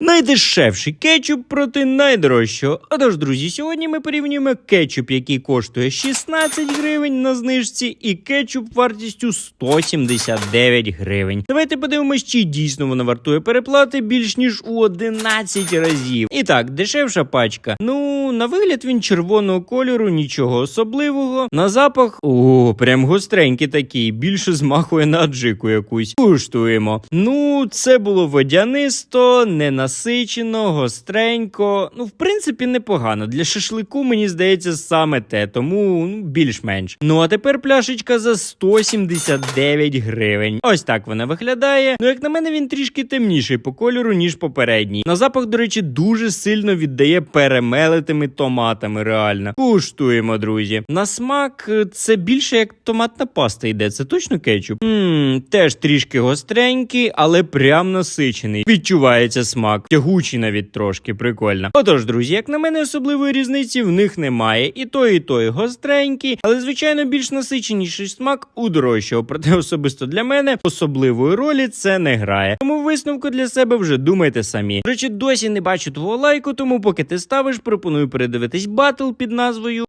Найдешевший кетчуп проти найдорожчого. Отож, друзі, сьогодні ми порівнюємо кетчуп, який коштує 16 гривень на знижці, і кетчуп вартістю 179 гривень. Давайте подивимось, чи дійсно воно вартує переплати більш ніж у 11 разів. І так, дешевша пачка. Ну, на вигляд він червоного кольору, нічого особливого. На запах, о, прям гостренький такий, більше змахує на аджику якусь. Куштуємо. Ну, це було водянисто, ненасичено, гостренько. Ну, в принципі, непогано. Для шашлику, мені здається, саме те, тому ну, більш-менш. Ну а тепер пляшечка за 179 гривень. Ось так вона виглядає. Ну, як на мене, він трішки темніший по кольору, ніж попередній. На запах, до речі, дуже сильно віддає перемелитими томатами. Реально. Куштуємо, друзі. На смак е, це більше як томатна паста йде. Це точно кетчуп? Ммм, теж трішки гостренький, але прям насичений. Відчувається смак, тягучий навіть трошки, прикольно. Отож, друзі, як на мене, особливої різниці в них немає. І той, і той гостренький, але звичайно більш насиченіший смак у дорожчого. Проте особисто для мене особливої ролі це не грає. Тому висновку для себе вже думайте самі. До речі, досі не бачу твого лайку, тому поки ти ставиш, пропоную передивитись батл під назвою